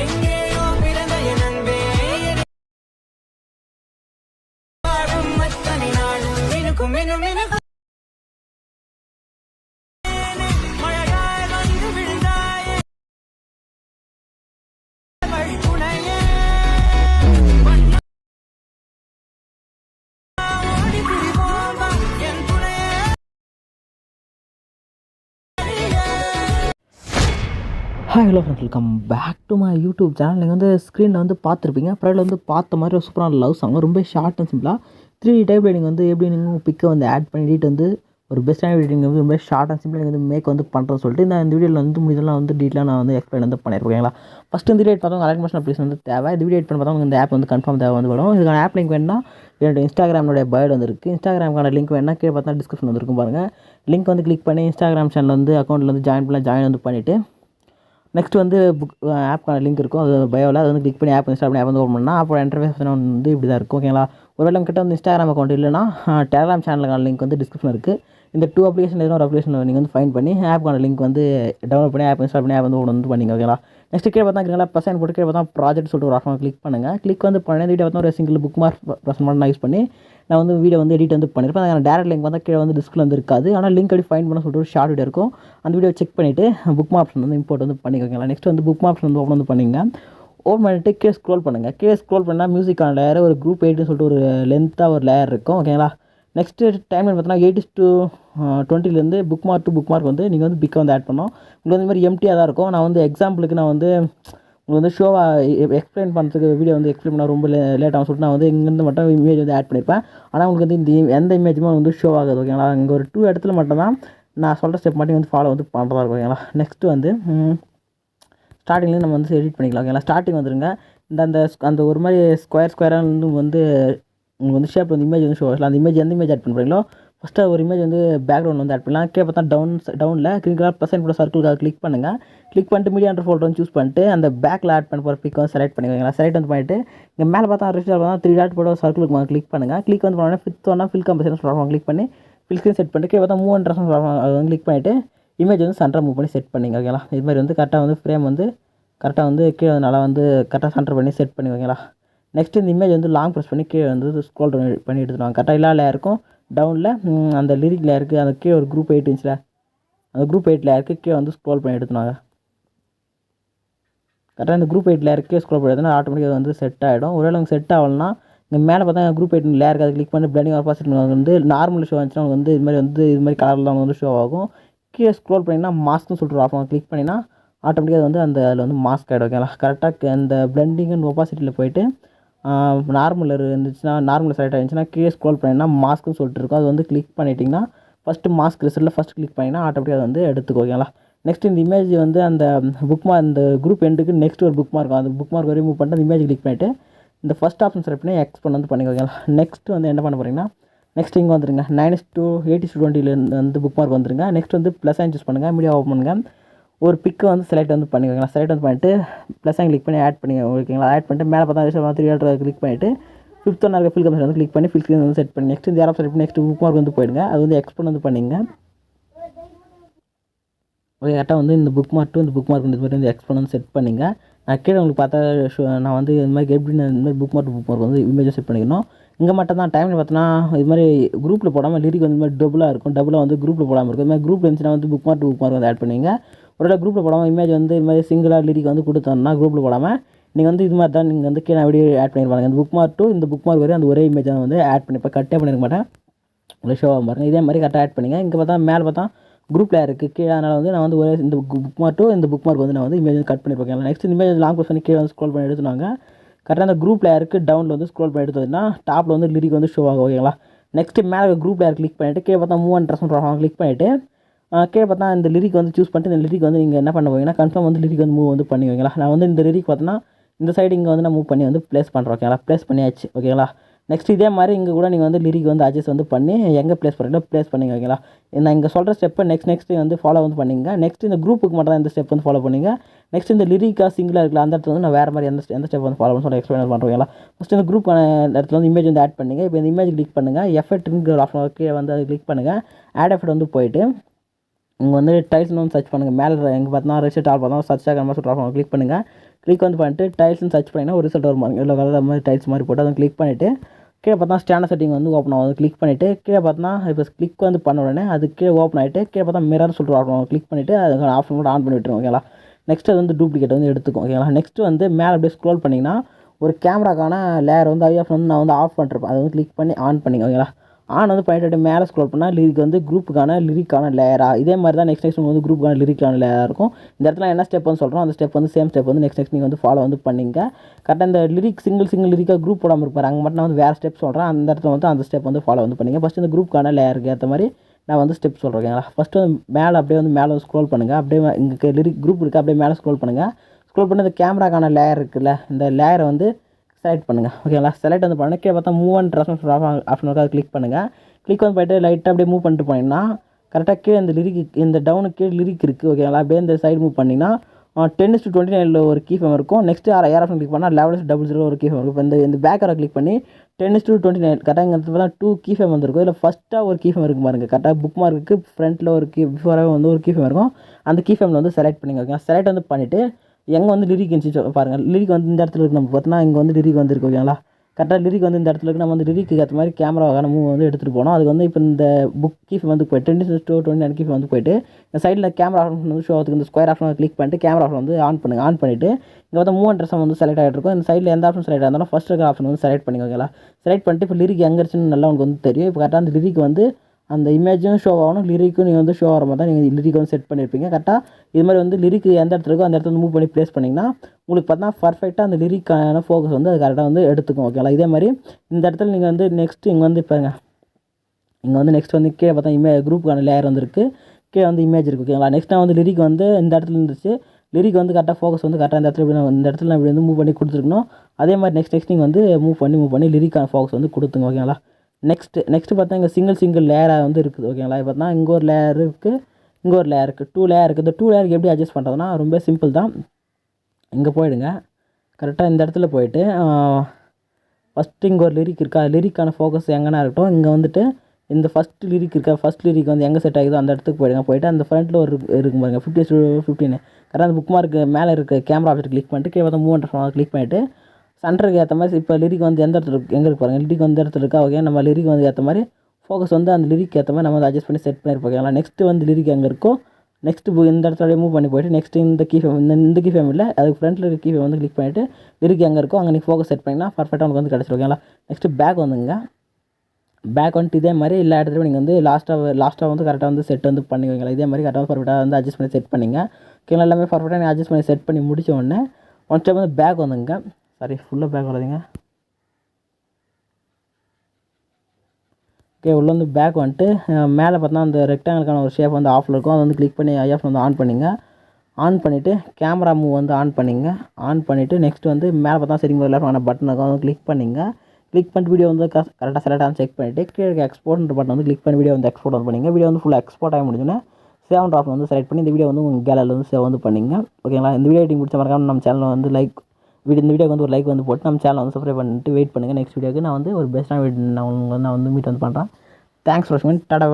எங்கேயோ பிறந்த என் அன்பே பாடும் அத்தனை நாளும். மினுக்கும் மினு மினுக்கும். மழையாய் வந்து விழுந்தாயே வழித்துணையே ஓடி திரிவோமா என் துணையே hi hello friends welcome back to my YouTube channel நீங்கள் வந்து ஸ்க்ரீனில் வந்து பார்த்துருப்பீங்க. அப்புறம் வந்து பார்த்த மாதிரி ஒரு சூப்பரான லவ் சாங் ரொம்ப ஷார்ட் அண்ட் சிம்பிளாக த்ரீ டைப் நீங்கள் வந்து எப்படி நீங்கள் பிக்கை வந்து ஆட் பண்ணிட்டு வந்து ஒரு பெஸ்ட்டான வீடியோ நீங்கள் வந்து ரொம்ப ஷார்ட் அண்ட் சிம்பிளாக நீங்கள் வந்து மேக் வந்து பண்ணுறேன்னு சொல்லிட்டு இந்த இந்த வீடியோவில் வந்து முடிஞ்சதெல்லாம் வந்து டீட்டெயிலாக நான் வந்து எக்ஸ்பிளைன் வந்து பண்ணியிருக்கேங்களா ஃபஸ்ட்டு இந்த வீடியோ பார்த்தா அலர்ட் அப்ளிகேஷன் வந்து தேவை. இந்த வீடியோ பண்ண பார்த்தா இந்த ஆப் வந்து கன்ஃபார்ம் தேவை வந்து வரும். இதுக்கான ஆப் லிங்க் வேணுன்னா என்னோட இன்ஸ்டாகிராமோடைய பயோட் வந்துருக்கு இன்ஸ்டாகிராமுக்கான லிங்க் வேணா கீழே பார்த்தா டிஸ்கிரிப்ஷன் வந்துருக்கும் பாருங்கள் லிங்க் வந்து கிளிக் பண்ணி இன்ஸ்டாகிராம் சேனல் வந்து அக்கௌண்ட்டில் வந்து ஜாயின் பண்ணலாம் ஜாயின் வந்து பண்ணிவிட்டு நெக்ஸ்ட் வந்து புக் ஆப்க்கான லிங்க் இருக்கும். அது பயோவில் அது வந்து கிளிக் பண்ணி ஆப் இன்ஸ்டால் பண்ணி ஆப் வந்து ஓப்பன் பண்ணால் அப்போ இன்டர்ஃபேஸ் வந்து இப்படி தான் இருக்கும். ஓகேங்களா ஒருவேளை உங்ககிட்ட வந்து இன்ஸ்டாகிராம் அக்கௌண்ட் இல்லைனா டெலிகிராம் சேனலுக்கான லிங்க் வந்து டிஸ்கிரிப்ஷன் இருக்குது இந்த டூ அப்ளிகேஷன் எதுவும் ஒரு அப்ளிகேஷன் நீங்கள் வந்து ஃபைன் பண்ணி ஆப்க்கான லிங்க் வந்து டவுன்லோட் பண்ணி ஆப் இன்ஸ்டால் பண்ணி ஆப் வந்து ஓப்பன் வந்து பண்ணிங்க ஓகேங்களா நெக்ஸ்ட் கீழே பார்த்தா இருக்கீங்களா ப்ரெசென்ட் போட்டு கீழே பார்த்தா ப்ராஜெக்ட் சொல்லிட்டு ஒரு ஆஃபர் கிளிக் பண்ணுங்கள் கிளிக் வந்து பண்ணி வீடியோ பார்த்தா ஒரு சிங்கிள் புக் மார்க் ப்ரெசென்ட் பண்ணி நான் யூஸ் பண்ணி நான் வந்து வீடியோ வந்து எடிட் வந்து பண்ணியிருப்பேன் அதனால் டேரக்ட் லிங்க் வந்து கீழே வந்து டிஸ்கில் வந்து இருக்காது. ஆனால் லிங்க் அப்படி ஃபைன் பண்ண சொல்லிட்டு ஒரு ஷார்ட் வீடியோ இருக்கும். அந்த வீடியோ செக் பண்ணிவிட்டு புக் ஆப்ஷன் வந்து இம்போர்ட் வந்து பண்ணிக்கோங்களா நெக்ஸ்ட் வந்து புக் ஆப்ஷன் வந்து ஓப்பன் வந்து பண்ணிங்க ஓப்பன் பண்ணிட்டு கீழே ஸ்க்ரோல் பண்ணுங்கள் கீழே ஸ்க்ரோல் பண்ணால் மியூசிக்கான லேயர் ஒரு குரூப் எயிட்னு சொல்லிட்டு ஒரு லென்த்தாக ஒரு லேயர் இருக்கும். ஓகேங்களா நெக்ஸ்ட்டு டைம் பார்த்தீங்கன்னா எயிட்டிஸ் டூ டுவெண்ட்டிலேருந்து bookmark to bookmark வந்து நீங்கள் வந்து பிக்கை வந்து ஆட் பண்ணோம் உங்களுக்கு வந்து இந்த மாதிரி எம்டியாக தான் இருக்கும். நான் வந்து எக்ஸாம்பிளுக்கு நான் வந்து உங்களுக்கு வந்து ஷோவாக எக்ஸ்பிளைன் பண்ணுறதுக்கு வீடியோ வந்து எக்ஸ்பிளைன் பண்ண ரொம்ப லேட் ஆகும். சொல்லிட்டு நான் வந்து இங்கேருந்து மட்டும் இமேஜ் வந்து ஆட் பண்ணியிருப்பேன் ஆனால் உங்களுக்கு வந்து இந்த எந்த இமேஜுமே வந்து ஷோ ஆகாது ஓகேங்களா இங்கே ஒரு டூ இடத்துல மட்டும் தான் நான் சொல்கிற ஸ்டெப் மட்டும் வந்து ஃபாலோ வந்து பண்ணுறதா இருக்கும் ஓகேங்களா நெக்ஸ்ட்டு வந்து ஸ்டார்டிங்லேருந்து நம்ம வந்து எடிட் பண்ணிக்கலாம் ஓகேங்களா ஸ்டார்டிங் வந்துருங்க. இந்த அந்த அந்த ஒரு மாதிரி ஸ்கொயர் ஸ்கொயராக வந்து வந்து உங்களுக்கு வந்து ஷேப் வந்து இமேஜ் வந்து ஷோ ஆகலாம் அந்த இமேஜ் எந்த இமேஜ் ஆட் பண்ணுறீங்களோ ஃபஸ்ட்டு ஒரு இமேஜ் வந்து பேக்ரவுண்ட் வந்து ஆட் பண்ணலாம். கீழே பார்த்தா டவுன் டவுனில் க்ரீன் கலர் ப்ளஸ் கூட சர்க்கிள் கிளிக் பண்ணுங்கள் கிளிக் பண்ணிட்டு மீடியா அண்ட் ஃபோல்டர் வந்து சூஸ் பண்ணிட்டு அந்த பேக்கில் ஆட் பண்ண போகிற பிக் வந்து செலக்ட் பண்ணிக்கோங்களா செலக்ட் வந்து பண்ணிட்டு இங்கே மேலே பார்த்தா ரிஜிஸ்டர் பார்த்தா த்ரீ டாட் போட சர்க்கிளுக்கு கிளிக் பண்ணுங்கள் கிளிக் வந்து பண்ணோன்னா ஃபிஃப்த் ஒன்னா ஃபில் கம்பெனி சொல்லுவாங்க. கிளிக் பண்ணி ஃபில் ஸ்க்ரீன் செட் பண்ணிட்டு கீழே பார்த்தா மூவ் அண்ட் சொல்லுவாங்க. அது வந்து கிளிக் பண்ணிவிட்டு இமேஜ் வந்து சென்டர் மூவ் பண்ணி செட் பண்ணிங்க. ஓகேங்களா இது மாதிரி வந்து கரெக்டாக வந்து ஃப்ரேம் வந்து கரெக்டாக வந்து கீழே நல்லா வந்து கரெக்டாக சென்டர் பண்ணி செட் பண்ணி ஓகேங்களா நெக்ஸ்ட் இந்த இமேஜ் வந்து லாங் ப்ரெஸ் பண்ணி கீழே வந்து ஸ்க்ரோல் பண்ணி பண்ணி எடுத்துருவாங்க கரெக்டாக எல்லா லேயருக்கும் டவுனில் அந்த லிரிக்கில் இருக்குது அந்த கீழே ஒரு குரூப் எயிட் இன்ச்சில் அந்த குரூப் எயிட் லேயருக்கு கீழே வந்து ஸ்க்ரோல் பண்ணி எடுத்துனாங்க கரெக்டாக இந்த குரூப் எயிட் இருக்கே. ஸ்க்ரோல் பண்ணி எடுத்தோன்னா ஆட்டோமேட்டிக்காக வந்து செட் ஆகிடும் ஒருவேளை உங்களுக்கு செட் ஆகலைன்னா இங்கே மேலே பார்த்தா குரூப் எயிட் லேயருக்கு அதை கிளிக் பண்ணி பிளண்டிங் ஆப்போசிட் வந்து நார்மல் ஷோ வந்துச்சுன்னா உங்களுக்கு வந்து இது மாதிரி வந்து இது மாதிரி கலர்லாம் வந்து ஷோ ஆகும். கீழே ஸ்க்ரோல் பண்ணிங்கன்னா மாஸ்க்னு சொல்லிட்டு ஒரு ஆஃப் கிளிக் பண்ணினா ஆட்டோமேட்டிக்காக வந்து அந்த அதில் வந்து மாஸ்க் ஆகிடும் ஓகேங்களா கரெக்டாக அந்த பிளண்டிங் அண்ட் ஒப்பாசிட்டியில் போயிட்டு நார்மல் இருந்துச்சுன்னா நார்மல் செலக்ட் ஆகிருந்துச்சுன்னா கீழே ஸ்க்ரோல் பண்ணிங்கன்னா மாஸ்க்னு சொல்லிட்டு இருக்கும். அது வந்து கிளிக் பண்ணிட்டிங்கன்னா ஃபஸ்ட்டு மாஸ்க் ரிசல்ட்டில் ஃபஸ்ட் கிளிக் பண்ணிங்கன்னா ஆட்டோமேட்டிக்காக அது வந்து எடுத்துக்கோ ஓகேங்களா நெக்ஸ்ட் இந்த இமேஜ் வந்து அந்த புக் மார்க் இந்த குரூப் எண்டுக்கு நெக்ஸ்ட் ஒரு புக் மார்க் அந்த புக் மார்க் ரிமூவ் பண்ணிட்டு அந்த இமேஜ் கிளிக் பண்ணிவிட்டு இந்த ஃபஸ்ட் ஆப்ஷன் செலக்ட் பண்ணி எக்ஸ்போன் வந்து பண்ணிக்கோங்க நெக்ஸ்ட் வந்து என்ன பண்ண போகிறீங்கன்னா நெக்ஸ்ட் இங்கே வந்துருங்க. நைன்ஸ் டூ எயிட்டி டுவெண்ட்டிலேருந்து வந்து புக் மார்க் வந்துருங்க. நெக்ஸ்ட் வந்து ப்ளஸ் சைன் சூஸ் பண்ணுங்கள் மீடியா ஓப்பன் பண்ணுங்கள் ஒரு பிக்கு வந்து செலக்ட் வந்து பண்ணிக்கோங்களா செலக்ட் வந்து பண்ணிட்டு ப்ளஸ் சைன் கிளிக் பண்ணி ஆட் பண்ணி ஓகேங்களா? ஆட் பண்ணிட்டு மேலே பார்த்தா த்ரீ ஹண்ட்ரட் கிளிக் பண்ணிவிட்டு ஃபிஃப்த் ஒன் ஃபில் கமிஷன் வந்து கிளிக் பண்ணி ஃபில் ஸ்க்ரீன் வந்து செட் பண்ணி நெக்ஸ்ட் இந்த யாரோ செட் பண்ணி நெக்ஸ்ட் புக் மார்க் வந்து போயிடுங்க. அது வந்து எக்ஸ்போன் வந்து பண்ணிங்க ஓகே கரெக்டாக வந்து இந்த புக் மார்க் இந்த புக் மார்க் இந்த மாதிரி வந்து எக்ஸ்போர்ட் வந்து செட் பண்ணிங்க நான் கீழே உங்களுக்கு பார்த்தா ஷோ- நான் வந்து இந்த மாதிரி எப்படி நான் இந்த மாதிரி புக் மார்க் புக் மார்க் வந்து இமேஜை செட் பண்ணிக்கணும். இங்கே மட்டும் தான் டைமில் பார்த்தோன்னா இது மாதிரி குரூப்பில் போடாமல் லிரிக் வந்து மாதிரி டபுளாக இருக்கும். டபுளாக வந்து குரூப்பில் போடாமல் இருக்கும். இது மாதிரி குரூப் இருந்துச்சுன்னா வந்து புக் மார்க் புக் மார்க் வந்து ஆட் பண்ணுவீங்க ஒருவேளை குரூப்பில் போடாமல் இமேஜ் வந்து இது மாதிரி சிங்கிளாக லிரிக் வந்து கொடுத்தோம்னா குரூப்பில் போடாமல் நீங்கள் வந்து இது மாதிரி தான் நீங்கள் வந்து கீழே வீடியோ ஆட் பண்ணியிருப்பாங்க இந்த புக் மார்க் டூ இந்த புக் மார்க் வரையும் அந்த ஒரே இமேஜை வந்து ஆட் பண்ணிப்பேன் கட்டே பண்ணிருக்க மாட்டேன். உங்களை ஷோ பாருங்கள் இதே மாதிரி கரெக்டாக ஆட் பண்ணிங்க. இங்கே பார்த்தா மேலே பார்த்தா குரூப்பில் இருக்குது கீழே அதனால் வந்து நான் வந்து ஒரே இந்த புக் மார்க் டூ இந்த புக் மார்க் வந்து நான் வந்து இமேஜ் வந்து கட் பண்ணியிருப்பேன் நெக்ஸ்ட் இமேஜ் லாங் ப்ரெஸ் கீழே வந்து ஸ்க்ரோல் பண்ணி எடுத்துனாங்க. கரெக்டாக அந்த குரூப் லேயருக்கு டவுனில் வந்து ஸ்க்ரோல் பண்ணி எடுத்ததுன்னா டாப்பில் வந்து லிரிக் வந்து ஷோ ஆகும் ஓகேங்களா நெக்ஸ்ட்டு மேலே குரூப்பில் கிளிக் பண்ணிவிட்டு கீழே பார்த்தா மூவ் அண்ட் ட்ரெஸ் கிளிக் பண்ணிவிட்டு கீழே பார்த்தா இந்த லிரிக் வந்து சூஸ் பண்ணிட்டு இந்த லிரிக் வந்து நீங்கள் என்ன பண்ண போவீங்கன்னா கன்ஃபார்ம் வந்து லிரிக் வந்து மூவ் வந்து பண்ணி வைங்களா? நான் வந்து இந்த லிரிக் பார்த்தோன்னா இந்த சைடு இங்கே வந்து நான் மூவ் பண்ணி வந்து ப்ளேஸ் பண்ணுறேன் ஓகேங்களா ப்ளேஸ் பண்ணியாச்சு ஓகேங்களா நெக்ஸ்ட் இதே மாதிரி இங்கே கூட நீங்கள் வந்து லிரிக் வந்து அட்ஜஸ்ட் வந்து பண்ணி எங்கே ப்ளேஸ் பண்ணுறீங்களோ ப்ளேஸ் பண்ணிங்க ஓகேங்களா நான் இங்கே சொல்கிற ஸ்டெப்பை நெக்ஸ்ட் நெக்ஸ்ட் வந்து ஃபாலோ வந்து பண்ணிங்க நெக்ஸ்ட் இந்த குரூப்புக்கு மட்டும் தான் இந்த ஸ்டெப் வந்து ஃபாலோ பண்ணிங்க. நெக்ஸ்ட் இந்த லிரிக்கா சிங்கிளாக இருக்குல்ல அந்த இடத்துல வந்து நான் வேறு மாதிரி எந்த எந்த ஸ்டெப் வந்து ஃபாலோ பண்ணி சொல்லி எக்ஸ்பிளைன் பண்ணுறீங்களா ஃபஸ்ட் இந்த குரூப் இடத்துல வந்து இமேஜ் வந்து ஆட் பண்ணுங்க. இப்போ இந்த இமேஜ் கிளிக் பண்ணுங்கள் எஃபெக்ட்ங்கிற ஆப்ஷன் கீழே வந்து அதை கிளிக் பண்ணுங்கள் ஆட் எஃபெக்ட் வந்து போயிட்டு இங்கே வந்து டைல்ஸ்னு வந்து சர்ச் பண்ணுங்கள் மேலே எங்கே பார்த்தா ரிசல்ட் ஆல் பார்த்தா சர்ச் ஆகிற மாதிரி சொல்கிறாங்க கிளிக் பண்ணுங்கள் கிளிக் வந்து பண்ணிட்டு டைல்ஸ்னு சர்ச் பண்ணிங்கன்னா ஒரு ரிசல்ட் வரும்? எவ்வளோ கலர் மாதிரி டைல்ஸ் மாதிரி போட்டு அதை கிளிக் பண்ணிவிட்டு கீழே பார்த்தா ஸ்டாண்டர்ட் செட்டிங் வந்து ஓப்பன் ஆகும். கிளிக் பண்ணிவிட்டு கீழே பார்த்தா இப்போ கிளிக் வந்து பண்ண உடனே அது கீழே ஓப்பன் ஆகிட்டு கீழே பார்த்தா மிரர் சொல்லிட்டு ஆகும். கிளிக் பண்ணிவிட்டு அதுக்கு ஆப்ஷன் கூட ஆன் பண்ணி விட்டுருவோம் ஓகேங்களா நெக்ஸ்ட் அது வந்து டூப்ளிகேட் வந்து எடுத்துக்கும் ஓகேங்களா நெக்ஸ்ட் வந்து மேலே அப்படியே ஸ்க்ரோல் பண்ணிங்கன்னா ஒரு கேமராக்கான லேயர் வந்து ஐஎஃப் வந்து நான் வந்து ஆஃப் பண்ணிருப்பேன் அதை வந்து கிளிக் பண்ணி ஆன் பண்ணிங்க ஓகேங்களா ஆன் வந்து பண்ணிட்டு மேலே ஸ்க்ரோல் பண்ணால் லிரிக் வந்து குரூப்புக்கான லிரிக்கான லேயராக இதே மாதிரி தான் நெக்ஸ்ட் நெக்ஸ்ட் வந்து குரூப்புக்கான லிரிக்கான லேயராக இருக்கும். இந்த இடத்துல என்ன ஸ்டெப் வந்து சொல்கிறோம் அந்த ஸ்டெப் வந்து சேம் ஸ்டெப் வந்து நெக்ஸ்ட் நெக்ஸ்ட் நீங்கள் வந்து ஃபாலோ வந்து பண்ணிங்க. கரெக்டாக இந்த லிரிக் சிங்கிள் சிங்கிள் லிரிக்காக குரூப் போடாமல் இருப்பார். அங்கே மட்டும் நான் வந்து வேறு ஸ்டெப் சொல்கிறேன் அந்த இடத்துல வந்து அந்த ஸ்டெப் வந்து ஃபாலோ வந்து பண்ணிங்க. ஃபஸ்ட் இந்த குரூப்புக்கான லேயருக்கு ஏற்ற மாதிரி நான் வந்து ஸ்டெப் சொல்கிறேன் ஃபஸ்ட்டு வந்து மேலே அப்படியே வந்து மேலே ஸ்க்ரோல் பண்ணுங்கள் அப்படியே இங்கே லிரிக் குரூப் இருக்குது அப்படியே மேலே ஸ்க்ரோல் பண்ணுங்கள் ஸ்க்ரோல் பண்ணி இந்த கேமராக்கான லேயர் இருக்குல்ல இந்த லேயரை வந்து செலக்ட் பண்ணுங்கள் ஓகேங்களா செலக்ட் வந்து பண்ணுங்கள் கீழே பார்த்தா மூவ் அண்ட் ஆஃப் ஆப்ஷன் இருக்கா அதை கிளிக் பண்ணுங்கள் கிளிக் வந்து போயிட்டு லைட்டாக அப்படியே மூவ் பண்ணிட்டு போனீங்கன்னா கரெக்டாக கீழே இந்த லிரிக் இந்த டவுனுக்கு கீழே லிரிக் இருக்குது ஓகேங்களா அப்படியே இந்த சைடு மூவ் பண்ணிங்கன்னா டென் டு டுவெண்ட்டி நைனில் ஒரு கீ ஃபேம் இருக்கும். நெக்ஸ்ட் ஆர் ஏர் ஆப்ஷன் கிளிக் பண்ணால் லெவல் டபுள் ஜீரோ ஒரு கீ ஃபேம் இருக்கும். இப்போ இந்த இந்த பேக்கரை கிளிக் பண்ணி டென் டு டுவெண்ட்டி நைன் கரெக்டாக இங்கே பார்த்தா டூ கீ ஃபேம் வந்துருக்கும். ஃபஸ்ட்டாக ஒரு கீ ஃபேம் இருக்கும் பாருங்கள் கரெக்டாக புக் மார்க்கு ஃப்ரண்ட்டில் ஒரு கீ பிஃபோராகவே வந்து ஒரு கீ ஃபேம் இருக்கும். அந்த கீ ஃபேமில் வந்து செலக்ட் பண்ணிங்க. ஓகேங்களா செலக்ட் வந்து பண்ணிவிட்டு எங்கே வந்து லிரிக் இருந்துச்சு பாருங்கள் லிரிக் வந்து இந்த இடத்துல இருக்கு நம்ம பார்த்தோன்னா இங்கே வந்து லிரிக் வந்துருக்கு ஓகேங்களா கரெக்டாக லிரிக் வந்து இந்த இடத்துல இருக்கு நம்ம வந்து லிரிக்கு ஏற்ற மாதிரி கேமராவாக மூவ் வந்து எடுத்துகிட்டு போனோம். அதுக்கு வந்து இப்போ இந்த புக் கீஃப் வந்து போயிட்டு டுவெண்ட்டி டூ டுவெண்ட்டி நைன் கீஃப் வந்து போயிட்டு இந்த சைடில் கேமரா ஆப்ஷன் வந்து ஷோ ஆகுதுக்கு இந்த ஸ்கொயர் ஆப்ஷன் கிளிக் பண்ணிட்டு கேமரா ஆப்ஷன் வந்து ஆன் பண்ணுங்கள் ஆன் பண்ணிவிட்டு இங்கே வந்து மூவ் ட்ரெஸ் வந்து செலக்ட் ஆகிட்டு இருக்கும். இந்த சைடில் எந்த ஆப்ஷன் செலக்ட் ஆனாலும் ஃபஸ்ட் இருக்க ஆப்ஷன் வந்து செலக்ட் பண்ணிக்கோங்களா செலக்ட் பண்ணிட்டு இப்போ லிரிக் எங்கே இருந்துச்சுன்னு நல்லா உங்களுக்கு வந்து தெரியும். இப்போ கரெக்டாக அந்த லிரிக் வந்து அந்த இமேஜும் ஷோ ஆகணும். லிரிக்கும் நீங்கள் வந்து ஷோ ஆகிற மாதிரி தான் நீங்கள் லிரிக் வந்து செட் பண்ணியிருப்பீங்க கரெக்டாக இது மாதிரி வந்து லிரிக் எந்த இடத்துல இருக்கோ அந்த இடத்துல வந்து மூவ் பண்ணி ப்ளேஸ் பண்ணிங்கன்னா உங்களுக்கு பார்த்தா பர்ஃபெக்டாக அந்த லிரிக்கான ஃபோக்கஸ் வந்து அது கரெக்டாக வந்து எடுத்துக்கும். ஓகேங்களா இதே மாதிரி இந்த இடத்துல நீங்கள் வந்து நெக்ஸ்ட் இங்கே வந்து இப்போங்க இங்கே வந்து நெக்ஸ்ட் வந்து கீழே பார்த்தா இமே குரூப்புக்கான லேயர் வந்துருக்கு கீழே வந்து இமேஜ் இருக்குது ஓகேங்களா நெக்ஸ்ட் நான் வந்து லிரிக் வந்து இந்த இடத்துல இருந்துச்சு. லிரிக் வந்து கரெக்டாக ஃபோக்கஸ் வந்து கரெக்டாக இந்த இடத்துல இப்படி இந்த இடத்துல இப்படி வந்து மூவ் பண்ணி கொடுத்துருக்கணும். அதே மாதிரி நெக்ஸ்ட் நெக்ஸ்ட் நீங்கள் வந்து மூவ் பண்ணி மூவ் பண்ணி லிரிக்கான ஃபோக்கஸ் வந்து கொடுத்துங்க ஓகேங்களா நெக்ஸ்ட்டு நெக்ஸ்ட்டு பார்த்தா இங்கே சிங்கிள் சிங்கிள் லேயராக வந்து இருக்குது ஓகேங்களா இப்போ பார்த்தா இங்கே ஒரு லேயர் இருக்குது இங்கே ஒரு லேயர் இருக்குது டூ லேயர் இருக்குது. இந்த டூ லேயருக்கு எப்படி அட்ஜஸ்ட் பண்ணுறதுனா ரொம்ப சிம்பிள் தான். இங்கே போயிடுங்க. கரெக்டாக இந்த இடத்துல போயிட்டு ஃபஸ்ட்டு இங்கே ஒரு லிரிக் இருக்கா. லிரிக்கான ஃபோக்கஸ் எங்கன்னா இருக்கட்டும் இங்கே வந்துட்டு இந்த ஃபஸ்ட் லிரிக் இருக்கா. ஃபஸ்ட் லிரிக் வந்து எங்கே செட் ஆகுதோ அந்த இடத்துக்கு போயிடுங்க. போயிட்டு அந்த ஃப்ரண்ட்டில் ஒரு இருக்கும் பாருங்க. ஃபிஃப்டி டூ ஃபிஃப்டின்னு கரெக்டாக அந்த புக் மார்க்கு மேலே இருக்க கேமரா ஆப்ஷன் கிளிக் பண்ணிட்டு கீழே பார்த்தா மூவ் ஹண்ட்ரட் கிளிக் பண்ணிவிட்டு சென்டருக்கு ஏற்ற மாதிரி இப்போ லிரிக் வந்து எந்த இடத்துல எங்கே இருக்கு பாருங்கள் லிரிக் வந்து இடத்துல இருக்கா? ஓகே நம்ம லிரிக் வந்து ஏற்ற மாதிரி ஃபோக்கஸ் வந்து அந்த லிரிக் ஏற்ற மாதிரி நம்ம வந்து அட்ஜஸ்ட் பண்ணி செட் பண்ணியிருப்போம் ஓகேங்களா? நெக்ஸ்ட்டு வந்து லிரிக் எங்கே இருக்கோ நெக்ஸ்ட் இந்த இடத்துல மூவ் பண்ணி போயிட்டு நெக்ஸ்ட் இந்த கீ ஃபேம் இந்த இந்த கீ ஃபேம் இல்லை அதுக்கு ஃப்ரண்ட்டில் இருக்க கீ ஃபேம் வந்து கிளிக் பண்ணிவிட்டு லிரிக் எங்கே இருக்கோ அங்கே நீ ஃபோக்கஸ் செட் பண்ணிங்கன்னா பர்ஃபெக்டாக உங்களுக்கு வந்து கிடச்சிரும். ஓகேங்களா? நெக்ஸ்ட்டு பேக் வந்துங்க. பேக் வந்துட்டு இதே மாதிரி எல்லா இடத்துலையும் நீங்கள் வந்து லாஸ்ட்டாக லாஸ்ட்டாக வந்து கரெக்டாக வந்து செட் வந்து பண்ணுவீங்களா இதே மாதிரி கரெக்டாக பர்ஃபெக்டாக வந்து அட்ஜஸ்ட் பண்ணி செட் பண்ணிங்க. ஓகேங்களா? எல்லாமே பர்ஃபெக்டாக நீங்கள் அட்ஜஸ்ட் பண்ணி செட் பண்ணி முடிச்ச உடனே ஒன் ஸ்டெப் வந்து பேக் வந்துங்க. சாரி ஃபுல்லாக பேக் வராதிங்க. ஓகே உள்ள வந்து பேக் வந்துட்டு மேலே பார்த்தா அந்த ரெக்டாங்கிளுக்கான ஒரு ஷேப் வந்து ஆஃபில் இருக்கும். அதை வந்து கிளிக் பண்ணி ஐஎஃப் வந்து ஆன் பண்ணிங்க. ஆன் பண்ணிவிட்டு கேமரா மூவ் வந்து ஆன் பண்ணிங்க. ஆன் பண்ணிவிட்டு நெக்ஸ்ட் வந்து மேலே பார்த்தா சரிங்க எல்லாரும் பட்டன் இருக்கும் அதை கிளிக் பண்ணிங்க. கிளிக் பண்ணிட்டு வீடியோ வந்து கரெக்டாக செலக்ட் ஆன் செக் பண்ணிவிட்டு கீழே எக்ஸ்போர்ட்ன்ற பட்டன் வந்து கிளிக் பண்ணி வீடியோ வந்து எக்ஸ்போர்ட் வந்து பண்ணிங்க. வீடியோ வந்து ஃபுல்லாக எக்ஸ்போர்ட் ஆகி முடிஞ்சோன்னா சேவன் ஆஃப் வந்து செலக்ட் பண்ணி இந்த வீடியோ வந்து உங்கள் கேலரியில் வந்து சேவ் வந்து பண்ணிங்க. ஓகேங்களா இந்த வீடியோ எடிட்டிங் பிடிச்ச மறக்காம நம்ம சேனலில் வந்து லைக் வீடியோ இந்த வீடியோக்கு வந்து ஒரு லைக் வந்து போட்டு நம்ம சேனல் வந்து சப்ஸ்கிரைப் பண்ணிட்டு வெயிட் பண்ணுங்கள் நெக்ஸ்ட் வீடியோக்கு நான் வந்து ஒரு பெஸ்ட்டான வீடியோ நான் உங்களுக்கு வந்து நான் வந்து மீட் வந்து பண்ணுறேன் தேங்க்ஸ் ஃபார் வாட்சிங் டாடா